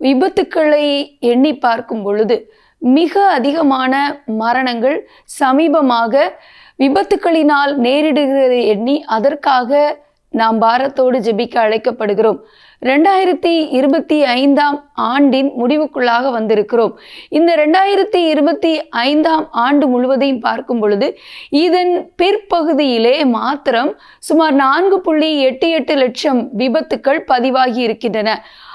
விபத்துக்களை எண்ணி பார்க்கும் பொழுது மிக அதிகமான மரணங்கள் சமீபமாக விபத்துக்களினால் நேரிடுகிறதை எண்ணி அதற்காக நாம் பாரத்தோடு ஜெபிக்க அழைக்கப்படுகிறோம். ரெண்டாயிரத்தி இருபத்தி ஐந்தாம் ஆண்டின் முடிவுக்குள்ளாக வந்திருக்கிறோம். இந்த ரெண்டாயிரத்தி இருபத்தி ஐந்தாம் ஆண்டு முழுவதையும் பார்க்கும் பொழுது இதன் பிற்பகுதியிலே மாத்திரம் சுமார் நான்கு புள்ளி எட்டு எட்டு லட்சம் விபத்துக்கள் பதிவாகி இருக்கின்றன.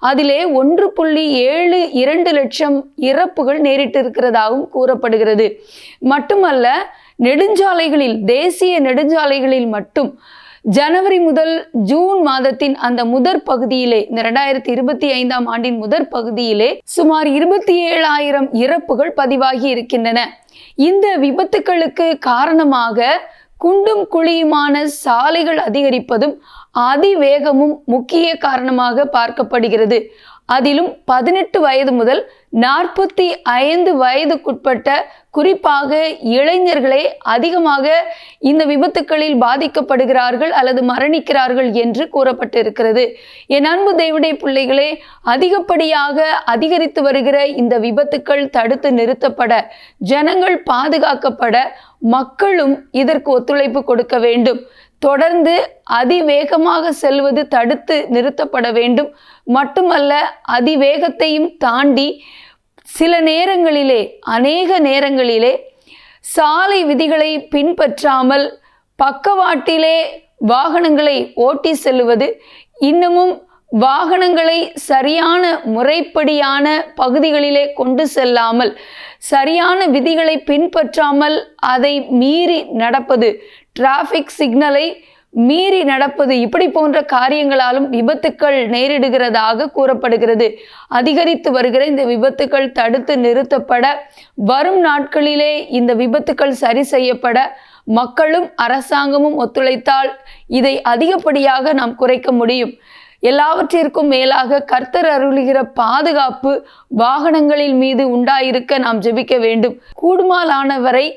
அதிலே ஒன்று புள்ளி ஏழு இரண்டு லட்சம் இறப்புகள் நேரிட்டு இருக்கிறதாகவும் கூறப்படுகிறது. மட்டுமல்ல நெடுஞ்சாலைகளில் தேசிய நெடுஞ்சாலைகளில் மட்டும் ஜனவரி முதல் ஜூன் மாதத்தின் அந்த முதற் பகுதியிலே இந்த ரெண்டாயிரத்தி இருபத்தி ஐந்தாம் ஆண்டின் முதற் பகுதியிலே சுமார் இருபத்தி ஏழாயிரம் இறப்புகள் பதிவாகி இருக்கின்றன. இந்த விபத்துக்களுக்கு காரணமாக குண்டும் குழியுமான சாலைகள் அதிகரிப்பதும் அதிவேகமும் முக்கிய காரணமாக பார்க்கப்படுகிறது. அதிலும் பதினெட்டு வயது முதல் நாற்பத்தி ஐந்து வயதுக்குட்பட்ட குறிப்பாக இளைஞர்களே அதிகமாக இந்த விபத்துக்களில் பாதிக்கப்படுகிறார்கள் அல்லது மரணிக்கிறார்கள் என்று கூறப்பட்டிருக்கிறது. என் அன்பு தேவடைய பிள்ளைகளே அதிகப்படியாக அதிகரித்து வருகிற இந்த விபத்துக்கள் தடுத்து நிறுத்தப்பட ஜனங்கள் பாதுகாக்கப்பட மக்களும் இதற்கு ஒத்துழைப்பு கொடுக்க வேண்டும். தொடர்ந்து அதிவேகமாக செல்வது தடுத்து நிறுத்தப்பட வேண்டும். மட்டுமல்ல அதிவேகத்தையும் தாண்டி சில நேரங்களிலே அநேக நேரங்களிலே சாலை விதிகளை பின்பற்றாமல் பக்கவாட்டிலே வாகனங்களை ஓட்டி செல்வது இன்னமும் வாகனங்களை சரியான முறைப்படியான பகுதிகளிலே கொண்டு செல்லாமல் சரியான விதிகளை பின்பற்றாமல் அதை மீறி நடப்பது டிராஃபிக் சிக்னலை மீறி நடப்பது இப்படி போன்ற காரியங்களாலும் விபத்துக்கள் நேரிடுகிறதாக கூறப்படுகிறது. அதிகரித்து வருகிற இந்த விபத்துக்கள் தடுத்து நிறுத்தப்பட வரும் நாட்களிலே இந்த விபத்துக்கள் சரி செய்யப்பட மக்களும் அரசாங்கமும் ஒத்துழைத்தால் இதை அதிகப்படியாக நாம் குறைக்க முடியும். எல்லாவற்றிற்கும் மேலாக கர்த்தர் அருளுகிற பாதுகாப்பு வாகனங்களில் மீது உண்டாயிருக்க நாம் ஜெபிக்க வேண்டும். கூடுமாலானவரை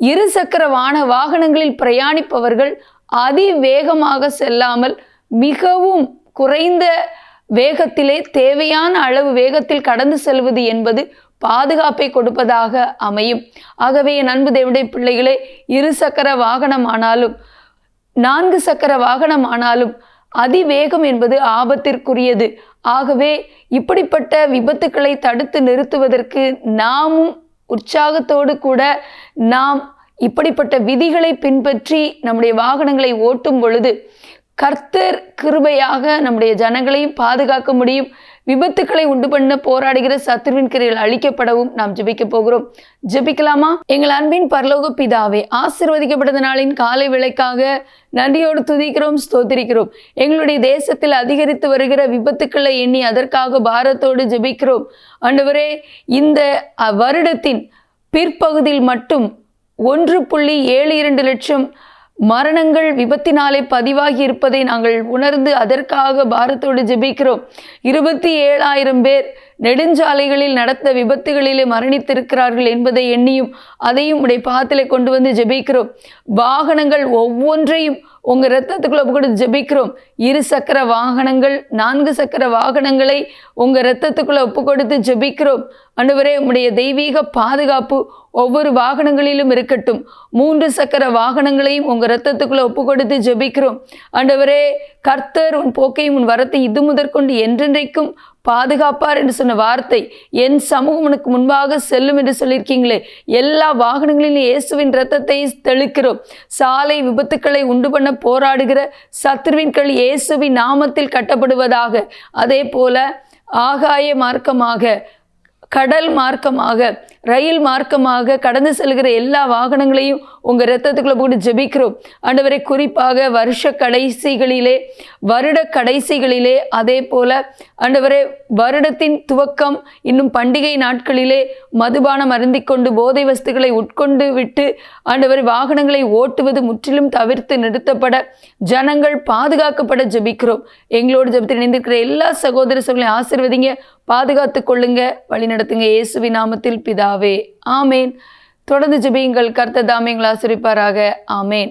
இருசக்கர வான வாகனங்களில் பிரயாணிப்பவர்கள் அதிவேகமாக செல்லாமல் மிகவும் குறைந்த வேகத்திலே தேவையான அளவு வேகத்தில் கடந்து செல்வது என்பது பாதுகாப்பை கொடுப்பதாக அமையும். ஆகவே என் அன்பு தேவடைய பிள்ளைகளே இரு சக்கர நான்கு சக்கர வாகனம் ஆனாலும் அதிவேகம் என்பது ஆபத்திற்குரியது. ஆகவே இப்படிப்பட்ட விபத்துக்களை தடுத்து நிறுத்துவதற்கு நாமும் உற்சாகத்தோடு கூட நாம் இப்படிப்பட்ட விதிகளை பின்பற்றி நம்முடைய வாகனங்களை ஓட்டும் பொழுது கர்த்தர் கிருபையாக நம்முடைய ஜனங்களையும் பாதுகாக்க முடியும். விபத்துக்களை உண்டு பண்ண போராடுகிற சத்துருவின் கிரைகள் அழிக்கப்படவும் நாம் ஜெபிக்க போகிறோம். ஜெபிக்கலாமா? எங்கள் அன்பின் பரலோக பிதாவே ஆசிர்வதிக்கப்பட்ட நாளின் காலை விலைக்காக நன்றியோடு துதிக்கிறோம் ஸ்தோத்திரிக்கிறோம். எங்களுடைய தேசத்தில் அதிகரித்து வருகிற விபத்துக்களை எண்ணி அதற்காக பாரத்தோடு ஜெபிக்கிறோம். ஆண்டவரே இந்த வருடத்தின் பிற்பகுதியில் மட்டும் ஒன்று புள்ளி ஏழு இரண்டு லட்சம் மரணங்கள் விபத்தினாலே பதிவாகி இருப்பதை நாங்கள் உணர்ந்து அதற்காக பாரத்தோடு ஜெபிக்கிறோம். இருபத்தி ஏழாயிரம் பேர் நெடுஞ்சாலைகளில் நடந்த விபத்துகளிலே மரணித்திருக்கிறார்கள் என்பதை எண்ணியும் அதையும் உடைய பாதத்தில் கொண்டு வந்து ஜெபிக்கிறோம். வாகனங்கள் ஒவ்வொன்றையும் உங்கள் ரத்தத்துக்குள்ள கொடுத்து ஜெபிக்கிறோம். இரு சக்கர வாகனங்கள் நான்கு சக்கர வாகனங்களை உங்கள் ரத்தத்துக்குள்ள ஒப்பு கொடுத்து ஜெபிக்கிறோம். அன்றுவரே உடைய தெய்வீக பாதுகாப்பு ஒவ்வொரு வாகனங்களிலும் இருக்கட்டும். மூன்று சக்கர வாகனங்களையும் உங்கள் ரத்தத்துக்குள்ள ஒப்பு கொடுத்து ஜெபிக்கிறோம். அன்றுவரே கர்த்தர் உன் போக்கையும் உன் வரத்தை இது முதற்கொண்டு என்றென்றைக்கும் பாதுகாப்பார் என்று சொன்ன வார்த்தை என் சமூகம் உனக்கு முன்பாக செல்லும் என்று சொல்லியிருக்கீங்களே. எல்லா வாகனங்களிலும் இயேசுவின் ரத்தத்தை தெளிக்கிறோம். சாலை விபத்துக்களை உண்டு பண்ண போராடுகிற சத்ருவின் கள் இயேசுவின் நாமத்தில் கட்டப்படுவதாக. அதே போல ஆகாய மார்க்கமாக கடல் மார்க்கமாக ரயில் மார்க்கமாக கடந்து செல்கிற எல்லா வாகனங்களையும் உங்கள் ரத்தத்துக்குள்ளே போட்டு ஜெபிக்கிறோம். ஆண்டவரை குறிப்பாக வருஷ கடைசிகளிலே வருட கடைசிகளிலே அதே போல் ஆண்டவரே வருடத்தின் துவக்கம் இன்னும் பண்டிகை நாட்களிலே மதுபானம் அருந்தி கொண்டு போதை வஸ்துக்களை உட்கொண்டு விட்டு ஆண்டவர் வாகனங்களை ஓட்டுவது முற்றிலும் தவிர்த்து நிறுத்தப்பட ஜனங்கள் பாதுகாக்கப்பட ஜெபிக்கிறோம். எங்களோடு ஜபத்தில் இணைந்திருக்கிற எல்லா சகோதர சகோதரையும் ஆசிர்வதிங்க பாதுகாத்து கொள்ளுங்க வழி நடத்துங்க இயேசுவி நாமத்தில் பிதா பிதாவே. ஆமேன். தொடர்ந்து ஜெபியுங்கள். கர்த்த தாமியங்கள் ஆசிரிப்பாராக ஆமேன்.